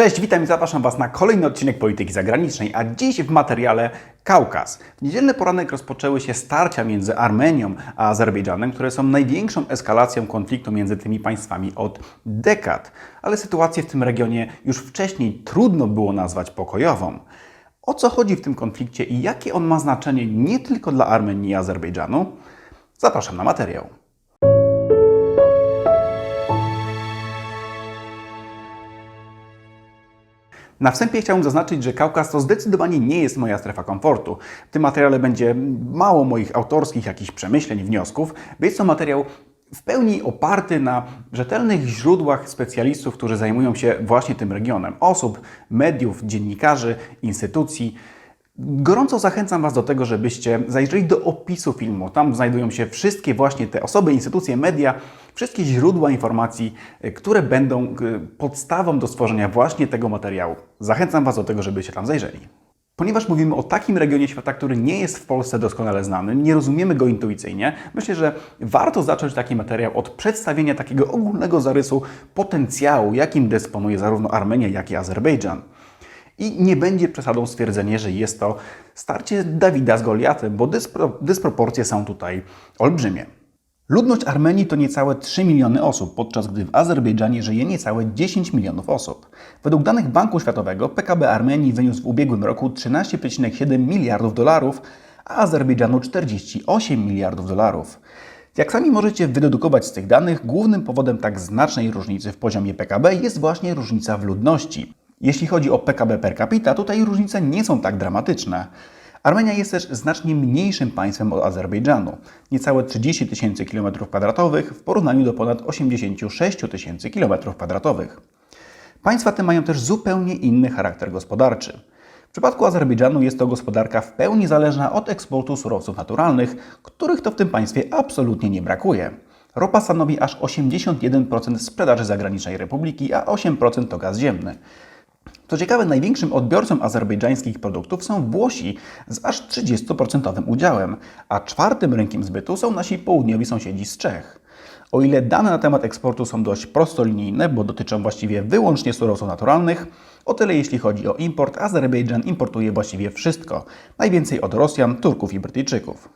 Cześć, witam i zapraszam Was na kolejny odcinek Polityki Zagranicznej, a dziś w materiale Kaukaz. W niedzielny poranek rozpoczęły się starcia między Armenią a Azerbejdżanem, które są największą eskalacją konfliktu między tymi państwami od dekad. Ale sytuację w tym regionie już wcześniej trudno było nazwać pokojową. O co chodzi w tym konflikcie i jakie on ma znaczenie nie tylko dla Armenii i Azerbejdżanu? Zapraszam na materiał. Na wstępie chciałbym zaznaczyć, że Kaukaz to zdecydowanie nie jest moja strefa komfortu. W tym materiale będzie mało moich autorskich jakichś przemyśleń, wniosków, jest to materiał w pełni oparty na rzetelnych źródłach specjalistów, którzy zajmują się właśnie tym regionem. Osób, mediów, dziennikarzy, instytucji. Gorąco zachęcam Was do tego, żebyście zajrzeli do opisu filmu. Tam znajdują się wszystkie właśnie te osoby, instytucje, media, wszystkie źródła informacji, y, które będą y, podstawą do stworzenia właśnie tego materiału. Zachęcam Was do tego, żebyście tam zajrzeli. Ponieważ mówimy o takim regionie świata, który nie jest w Polsce doskonale znany, nie rozumiemy go intuicyjnie, myślę, że warto zacząć taki materiał od przedstawienia takiego ogólnego zarysu potencjału, jakim dysponuje zarówno Armenia, jak i Azerbejdżan. I nie będzie przesadą stwierdzenie, że jest to starcie Dawida z Goliatem, bo dyspro, dysproporcje są tutaj olbrzymie. Ludność Armenii to niecałe 3 miliony osób, podczas gdy w Azerbejdżanie żyje niecałe 10 milionów osób. Według danych Banku Światowego PKB Armenii wyniósł w ubiegłym roku 13,7 miliardów dolarów, a Azerbejdżanu 48 miliardów dolarów. Jak sami możecie wydedukować z tych danych, głównym powodem tak znacznej różnicy w poziomie PKB jest właśnie różnica w ludności. Jeśli chodzi o PKB per capita, tutaj różnice nie są tak dramatyczne. Armenia jest też znacznie mniejszym państwem od Azerbejdżanu, niecałe 30 tysięcy km2 w porównaniu do ponad 86 tysięcy km2. Państwa te mają też zupełnie inny charakter gospodarczy. W przypadku Azerbejdżanu jest to gospodarka w pełni zależna od eksportu surowców naturalnych, których to w tym państwie absolutnie nie brakuje. Ropa stanowi aż 81% sprzedaży zagranicznej republiki, a 8% to gaz ziemny. Co ciekawe, największym odbiorcą azerbejdżańskich produktów są Włosi z aż 30% udziałem, a czwartym rynkiem zbytu są nasi południowi sąsiedzi z Czech. O ile dane na temat eksportu są dość prostolinijne, bo dotyczą właściwie wyłącznie surowców naturalnych, o tyle jeśli chodzi o import, Azerbejdżan importuje właściwie wszystko, najwięcej od Rosjan, Turków i Brytyjczyków.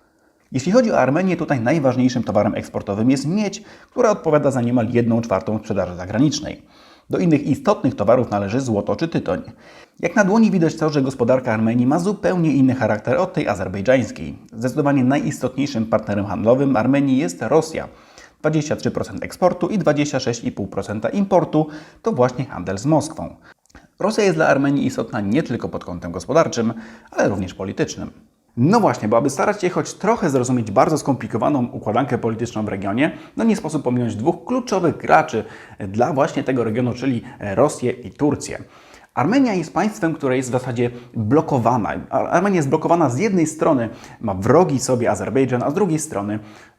Jeśli chodzi o Armenię, tutaj najważniejszym towarem eksportowym jest miedź, która odpowiada za niemal 1 czwartą sprzedaży zagranicznej. Do innych istotnych towarów należy złoto czy tytoń. Jak na dłoni widać to, że gospodarka Armenii ma zupełnie inny charakter od tej azerbejdżańskiej. Zdecydowanie najistotniejszym partnerem handlowym Armenii jest Rosja. 23% eksportu i 26,5% importu to właśnie handel z Moskwą. Rosja jest dla Armenii istotna nie tylko pod kątem gospodarczym, ale również politycznym. No właśnie, bo aby starać się choć trochę zrozumieć bardzo skomplikowaną układankę polityczną w regionie, no nie sposób pominąć dwóch kluczowych graczy dla właśnie tego regionu, czyli Rosję i Turcję. Armenia jest państwem, które jest w zasadzie blokowana. Armenia jest blokowana z jednej strony, ma wrogi sobie Azerbejdżan, a z drugiej strony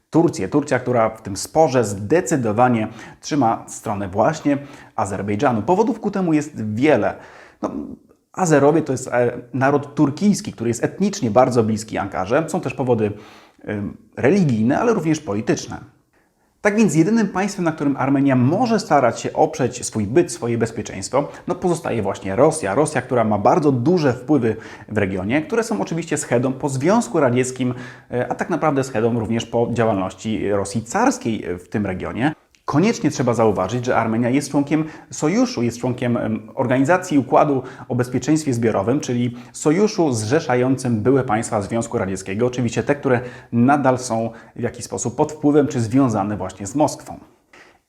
Turcję. Turcja, która w tym sporze zdecydowanie trzyma stronę właśnie Azerbejdżanu. Powodów ku temu jest wiele. No, Azerowie to jest e, naród turkijski, który jest etnicznie bardzo bliski Ankarze. Są też powody religijne, ale również polityczne. Tak więc jedynym państwem, na którym Armenia może starać się oprzeć swój byt, swoje bezpieczeństwo, no pozostaje właśnie Rosja. Rosja, która ma bardzo duże wpływy w regionie, które są oczywiście schedą po Związku Radzieckim, e, a tak naprawdę schedą również po działalności Rosji carskiej w tym regionie. Koniecznie trzeba zauważyć, że Armenia jest członkiem sojuszu, jest członkiem Organizacji Układu o Bezpieczeństwie Zbiorowym, czyli sojuszu zrzeszającym były państwa Związku Radzieckiego, oczywiście te, które nadal są w jakiś sposób pod wpływem czy związane właśnie z Moskwą.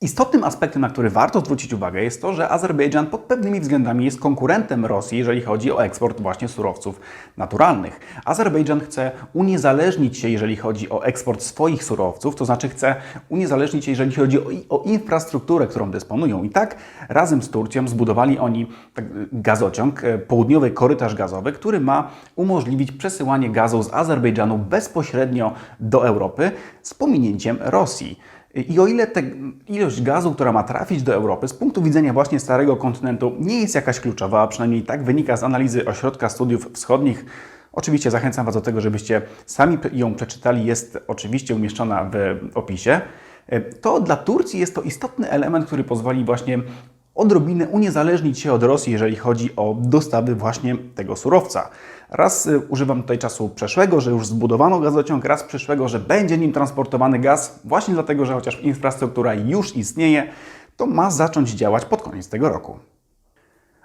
Istotnym aspektem, na który warto zwrócić uwagę, jest to, że Azerbejdżan pod pewnymi względami jest konkurentem Rosji, jeżeli chodzi o eksport właśnie surowców naturalnych. Azerbejdżan chce uniezależnić się, jeżeli chodzi o eksport swoich surowców, to znaczy chce uniezależnić się, jeżeli chodzi o, o infrastrukturę, którą dysponują. I tak razem z Turcją zbudowali oni tak, gazociąg, e, południowy korytarz gazowy, który ma umożliwić przesyłanie gazu z Azerbejdżanu bezpośrednio do Europy z pominięciem Rosji. I o ile ilość gazu, która ma trafić do Europy z punktu widzenia właśnie starego kontynentu nie jest jakaś kluczowa, a przynajmniej tak wynika z analizy Ośrodka Studiów Wschodnich, oczywiście zachęcam Was do tego, żebyście sami ją przeczytali, jest oczywiście umieszczona w opisie, to dla Turcji jest to istotny element, który pozwoli właśnie odrobinę uniezależnić się od Rosji, jeżeli chodzi o dostawy właśnie tego surowca. Raz y, używam tutaj czasu przeszłego, że już zbudowano gazociąg, raz przyszłego, że będzie nim transportowany gaz, właśnie dlatego, że chociaż infrastruktura już istnieje, to ma zacząć działać pod koniec tego roku.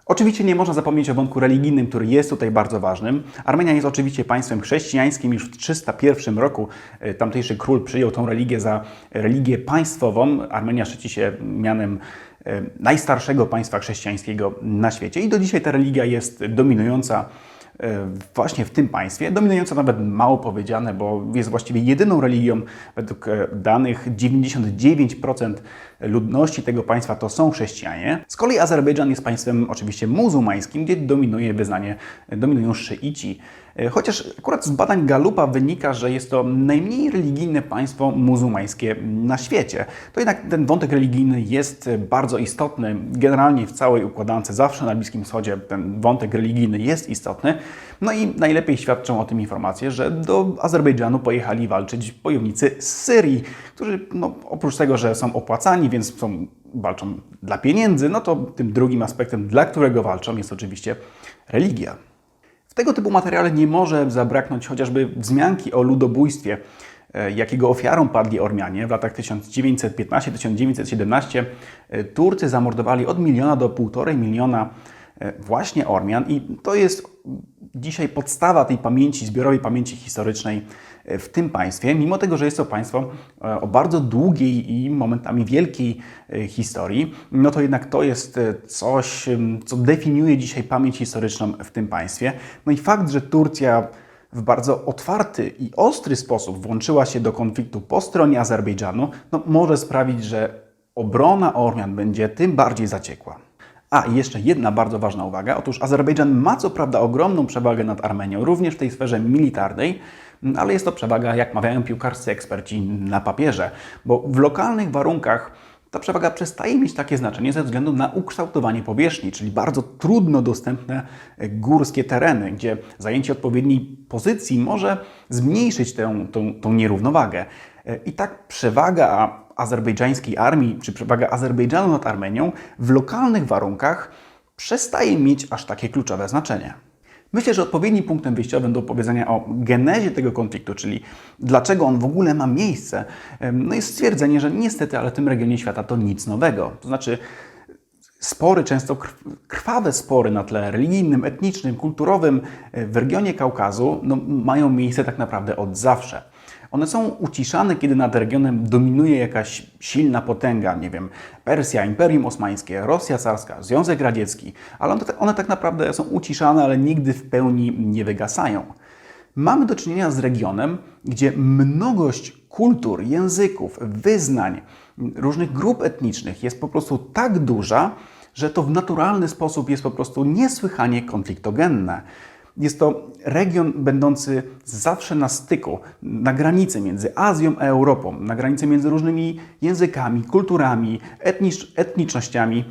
Oczywiście nie można zapomnieć o wątku religijnym, który jest tutaj bardzo ważnym. Armenia jest oczywiście państwem chrześcijańskim. Już w 301 roku e, tamtejszy król przyjął tą religię za religię państwową. Armenia szczyci się mianem e, najstarszego państwa chrześcijańskiego na świecie i do dzisiaj ta religia jest dominująca właśnie w tym państwie, dominująca nawet mało powiedziane, bo jest właściwie jedyną religią, według e, danych 99% ludności tego państwa to są chrześcijanie. Z kolei Azerbejdżan jest państwem oczywiście muzułmańskim, gdzie dominuje wyznanie, dominują szyici. E, chociaż akurat z badań Galupa wynika, że jest to najmniej religijne państwo muzułmańskie na świecie, to jednak ten wątek religijny jest bardzo istotny. Generalnie w całej układance, zawsze na Bliskim Wschodzie ten wątek religijny jest istotny. No i najlepiej świadczą o tym informacje, że do Azerbejdżanu pojechali walczyć bojownicy z Syrii, którzy no, oprócz tego, że są opłacani, więc są, walczą dla pieniędzy, no to tym drugim aspektem, dla którego walczą, jest oczywiście religia. W tego typu materiale nie może zabraknąć chociażby wzmianki o ludobójstwie, e, jakiego ofiarą padli Ormianie. W latach 1915-1917 e, Turcy zamordowali od miliona do półtorej miliona właśnie Ormian i to jest dzisiaj podstawa tej pamięci, zbiorowej pamięci historycznej e, w tym państwie, mimo tego, że jest to państwo e, o bardzo długiej i momentami wielkiej e, historii, no to jednak to jest coś, co definiuje dzisiaj pamięć historyczną w tym państwie. No i fakt, że Turcja w bardzo otwarty i ostry sposób włączyła się do konfliktu po stronie Azerbejdżanu, no może sprawić, że obrona Ormian będzie tym bardziej zaciekła. A i jeszcze jedna bardzo ważna uwaga. Otóż Azerbejdżan ma co prawda ogromną przewagę nad Armenią, również w tej sferze militarnej, ale jest to przewaga, jak mawiają piłkarscy eksperci, na papierze, bo w lokalnych warunkach ta przewaga przestaje mieć takie znaczenie ze względu na ukształtowanie powierzchni, czyli bardzo trudno dostępne górskie tereny, gdzie zajęcie odpowiedniej pozycji może zmniejszyć tę, tę, tę nierównowagę. I tak przewaga azerbejdżańskiej armii, czy przewaga Azerbejdżanu nad Armenią w lokalnych warunkach przestaje mieć aż takie kluczowe znaczenie. Myślę, że odpowiednim punktem wyjściowym do opowiedzenia o genezie tego konfliktu, czyli dlaczego on w ogóle ma miejsce, no jest stwierdzenie, że niestety, ale w tym regionie świata to nic nowego. To znaczy, spory, często krwawe spory na tle religijnym, etnicznym, kulturowym e, w regionie Kaukazu no, mają miejsce tak naprawdę od zawsze. One są uciszane, kiedy nad regionem dominuje jakaś silna potęga, nie wiem, Persja, Imperium Osmańskie, Rosja carska, Związek Radziecki, ale one, one tak naprawdę są uciszane, ale nigdy w pełni nie wygasają. Mamy do czynienia z regionem, gdzie mnogość kultur, języków, wyznań, różnych grup etnicznych jest po prostu tak duża, że to w naturalny sposób jest po prostu niesłychanie konfliktogenne. Jest to region będący zawsze na styku, na granicy między Azją a Europą, na granicy między różnymi językami, kulturami, etnicz, etnicznościami.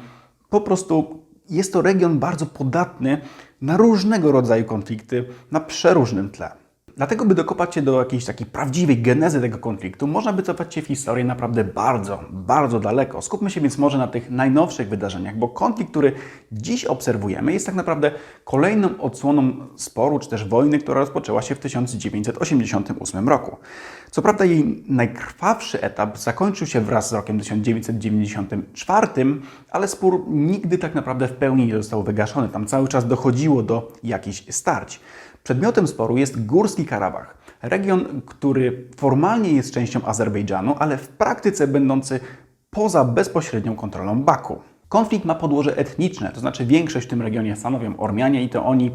Po prostu jest to region bardzo podatny na różnego rodzaju konflikty na przeróżnym tle. Dlatego, by dokopać się do jakiejś takiej prawdziwej genezy tego konfliktu, można by cofać się w historię naprawdę bardzo, bardzo daleko. Skupmy się więc może na tych najnowszych wydarzeniach, bo konflikt, który dziś obserwujemy, jest tak naprawdę kolejną odsłoną sporu czy też wojny, która rozpoczęła się w 1988 roku. Co prawda jej najkrwawszy etap zakończył się wraz z rokiem 1994, ale spór nigdy tak naprawdę w pełni nie został wygaszony. Tam cały czas dochodziło do jakichś starć. Przedmiotem sporu jest Górski Karabach, region, który formalnie jest częścią Azerbejdżanu, ale w praktyce będący poza bezpośrednią kontrolą Baku. Konflikt ma podłoże etniczne, to znaczy większość w tym regionie stanowią Ormianie i to oni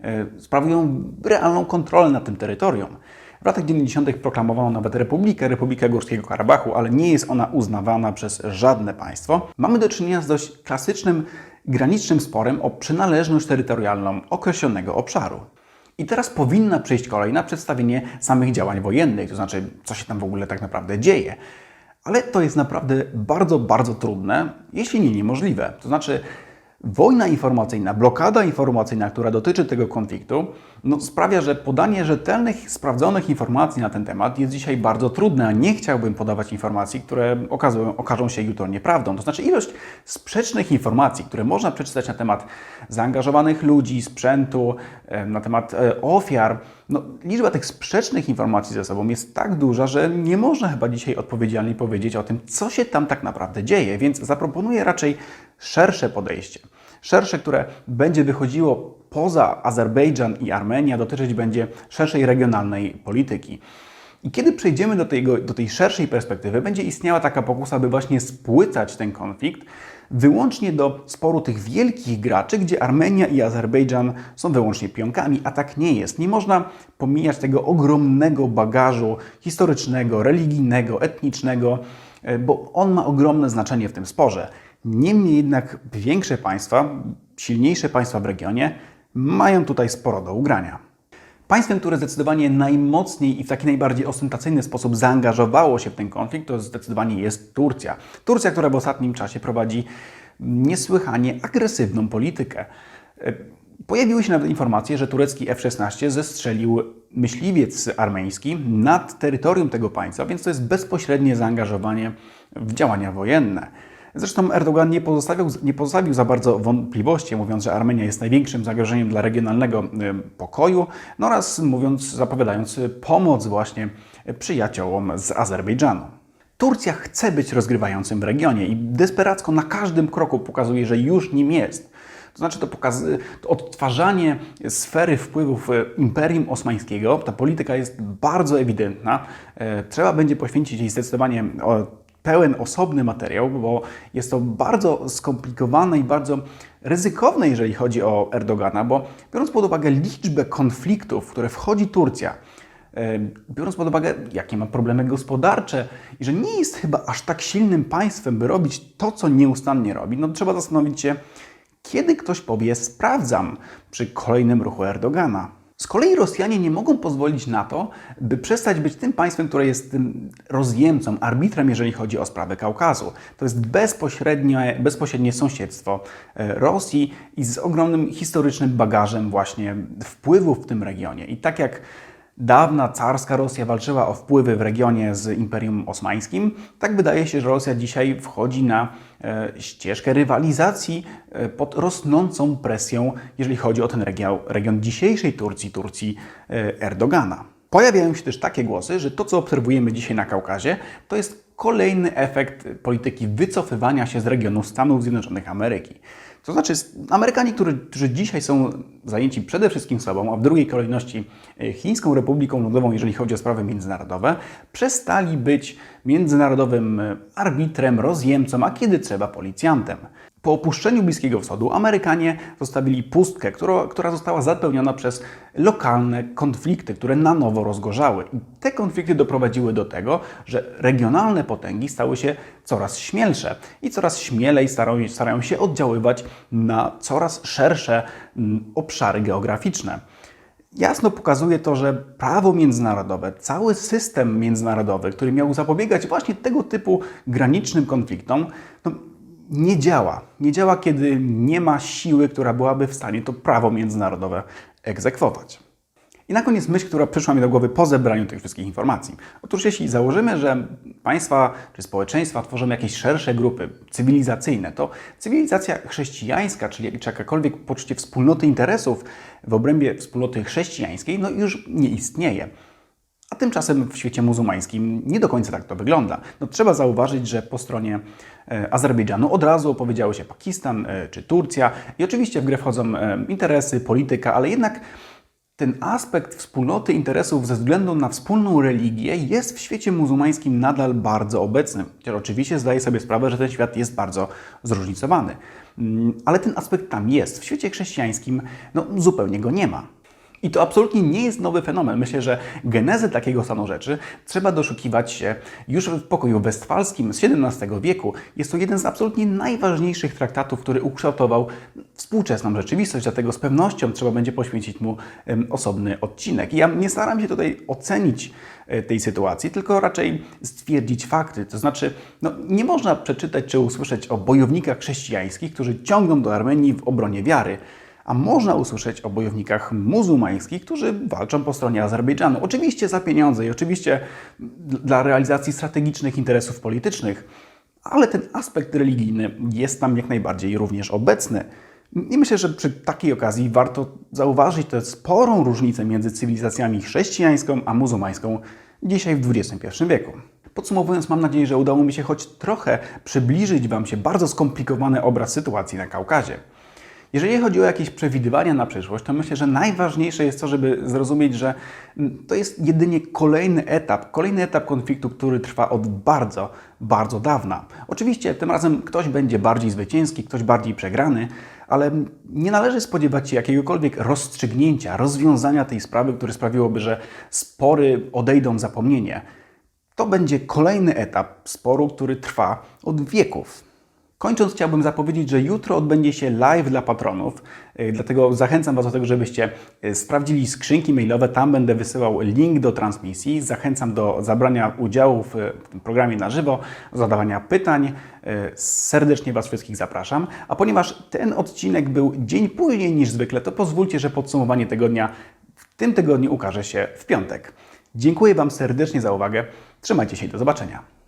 e, sprawują realną kontrolę nad tym terytorium. W latach 90. proklamowano nawet Republikę, Republikę Górskiego Karabachu, ale nie jest ona uznawana przez żadne państwo. Mamy do czynienia z dość klasycznym granicznym sporem o przynależność terytorialną określonego obszaru. I teraz powinna przyjść kolej na przedstawienie samych działań wojennych, to znaczy, co się tam w ogóle tak naprawdę dzieje. Ale to jest naprawdę bardzo, bardzo trudne, jeśli nie niemożliwe. To znaczy, Wojna informacyjna, blokada informacyjna, która dotyczy tego konfliktu, no, sprawia, że podanie rzetelnych, sprawdzonych informacji na ten temat jest dzisiaj bardzo trudne, a nie chciałbym podawać informacji, które okazują, okażą się jutro nieprawdą. To znaczy ilość sprzecznych informacji, które można przeczytać na temat zaangażowanych ludzi, sprzętu, na temat e, ofiar, no, liczba tych sprzecznych informacji ze sobą jest tak duża, że nie można chyba dzisiaj odpowiedzialnie powiedzieć o tym, co się tam tak naprawdę dzieje, więc zaproponuję raczej szersze podejście. Szersze, które będzie wychodziło poza Azerbejdżan i Armenia, dotyczyć będzie szerszej regionalnej polityki. I kiedy przejdziemy do, tego, do tej szerszej perspektywy, będzie istniała taka pokusa, by właśnie spłycać ten konflikt wyłącznie do sporu tych wielkich graczy, gdzie Armenia i Azerbejdżan są wyłącznie pionkami, a tak nie jest. Nie można pomijać tego ogromnego bagażu historycznego, religijnego, etnicznego, e, bo on ma ogromne znaczenie w tym sporze. Niemniej jednak większe państwa, silniejsze państwa w regionie mają tutaj sporo do ugrania. Państwem, które zdecydowanie najmocniej i w taki najbardziej ostentacyjny sposób zaangażowało się w ten konflikt, to zdecydowanie jest Turcja. Turcja, która w ostatnim czasie prowadzi niesłychanie agresywną politykę. Pojawiły się nawet informacje, że turecki F-16 zestrzelił myśliwiec armeński nad terytorium tego państwa, więc to jest bezpośrednie zaangażowanie w działania wojenne. Zresztą Erdogan nie pozostawił, nie pozostawił za bardzo wątpliwości, mówiąc, że Armenia jest największym zagrożeniem dla regionalnego pokoju, no oraz mówiąc, zapowiadając pomoc właśnie przyjaciołom z Azerbejdżanu. Turcja chce być rozgrywającym w regionie i desperacko na każdym kroku pokazuje, że już nim jest. To znaczy to, pokaz- to odtwarzanie sfery wpływów e, Imperium Osmańskiego, ta polityka jest bardzo ewidentna. E, trzeba będzie poświęcić jej zdecydowanie pełen osobny materiał, bo jest to bardzo skomplikowane i bardzo ryzykowne, jeżeli chodzi o Erdogana, bo biorąc pod uwagę liczbę konfliktów, w które wchodzi Turcja, biorąc pod uwagę, jakie ma problemy gospodarcze i że nie jest chyba aż tak silnym państwem, by robić to, co nieustannie robi, no trzeba zastanowić się, kiedy ktoś powie sprawdzam przy kolejnym ruchu Erdogana. Z kolei Rosjanie nie mogą pozwolić na to, by przestać być tym państwem, które jest tym rozjemcą, arbitrem, jeżeli chodzi o sprawę Kaukazu. To jest bezpośrednie, bezpośrednie sąsiedztwo e, Rosji i z ogromnym historycznym bagażem właśnie wpływów w tym regionie. I tak jak dawna carska Rosja walczyła o wpływy w regionie z Imperium Osmańskim, tak wydaje się, że Rosja dzisiaj wchodzi na e, ścieżkę rywalizacji e, pod rosnącą presją, jeżeli chodzi o ten region, region dzisiejszej Turcji, Turcji e, Erdogana. Pojawiają się też takie głosy, że to, co obserwujemy dzisiaj na Kaukazie, to jest kolejny efekt polityki wycofywania się z regionu Stanów Zjednoczonych Ameryki. To znaczy, Amerykanie, którzy, którzy dzisiaj są zajęci przede wszystkim sobą, a w drugiej kolejności e, Chińską Republiką Ludową, jeżeli chodzi o sprawy międzynarodowe, przestali być międzynarodowym e, arbitrem, rozjemcą, a kiedy trzeba policjantem. Po opuszczeniu Bliskiego Wschodu Amerykanie zostawili pustkę, która, która została zapełniona przez lokalne konflikty, które na nowo rozgorzały. I te konflikty doprowadziły do tego, że regionalne potęgi stały się coraz śmielsze i coraz śmielej starają, starają się oddziaływać na coraz szersze mm, obszary geograficzne jasno pokazuje to, że prawo międzynarodowe, cały system międzynarodowy, który miał zapobiegać właśnie tego typu granicznym konfliktom, no, nie działa. Nie działa, kiedy nie ma siły, która byłaby w stanie to prawo międzynarodowe egzekwować. I na koniec myśl, która przyszła mi do głowy po zebraniu tych wszystkich informacji. Otóż jeśli założymy, że państwa czy społeczeństwa tworzą jakieś szersze grupy cywilizacyjne, to cywilizacja chrześcijańska, czyli jakakolwiek poczucie wspólnoty interesów w obrębie wspólnoty chrześcijańskiej, no już nie istnieje. A tymczasem w świecie muzułmańskim nie do końca tak to wygląda. No, trzeba zauważyć, że po stronie e, Azerbejdżanu od razu opowiedziały się Pakistan e, czy Turcja i oczywiście w grę wchodzą e, interesy, polityka, ale jednak ten aspekt wspólnoty interesów ze względu na wspólną religię jest w świecie muzułmańskim nadal bardzo obecny. Chociaż oczywiście zdaję sobie sprawę, że ten świat jest bardzo zróżnicowany. Mm, ale ten aspekt tam jest. W świecie chrześcijańskim no, zupełnie go nie ma. I to absolutnie nie jest nowy fenomen. Myślę, że genezy takiego stanu rzeczy trzeba doszukiwać się już w pokoju westfalskim z XVII wieku. Jest to jeden z absolutnie najważniejszych traktatów, który ukształtował współczesną rzeczywistość, dlatego z pewnością trzeba będzie poświęcić mu osobny odcinek. I ja nie staram się tutaj ocenić e, tej sytuacji, tylko raczej stwierdzić fakty. To znaczy, no, nie można przeczytać czy usłyszeć o bojownikach chrześcijańskich, którzy ciągną do Armenii w obronie wiary a można usłyszeć o bojownikach muzułmańskich, którzy walczą po stronie Azerbejdżanu. Oczywiście za pieniądze i oczywiście dla realizacji strategicznych interesów politycznych, ale ten aspekt religijny jest tam jak najbardziej również obecny. I myślę, że przy takiej okazji warto zauważyć tę sporą różnicę między cywilizacjami chrześcijańską a muzułmańską dzisiaj w XXI wieku. Podsumowując, mam nadzieję, że udało mi się choć trochę przybliżyć Wam się bardzo skomplikowany obraz sytuacji na Kaukazie. Jeżeli chodzi o jakieś przewidywania na przyszłość, to myślę, że najważniejsze jest to, żeby zrozumieć, że to jest jedynie kolejny etap, kolejny etap konfliktu, który trwa od bardzo, bardzo dawna. Oczywiście tym razem ktoś będzie bardziej zwycięski, ktoś bardziej przegrany, ale nie należy spodziewać się jakiegokolwiek rozstrzygnięcia, rozwiązania tej sprawy, które sprawiłoby, że spory odejdą w zapomnienie. To będzie kolejny etap sporu, który trwa od wieków. Kończąc, chciałbym zapowiedzieć, że jutro odbędzie się live dla patronów, yy, dlatego zachęcam Was do tego, żebyście yy, sprawdzili skrzynki mailowe. Tam będę wysyłał link do transmisji. Zachęcam do zabrania udziału w tym programie na żywo, zadawania pytań. Serdecznie Was wszystkich zapraszam. A ponieważ ten odcinek był dzień później niż zwykle, to pozwólcie, że podsumowanie tygodnia w tym tygodniu ukaże się w piątek. Dziękuję Wam serdecznie za uwagę. Trzymajcie się i do zobaczenia.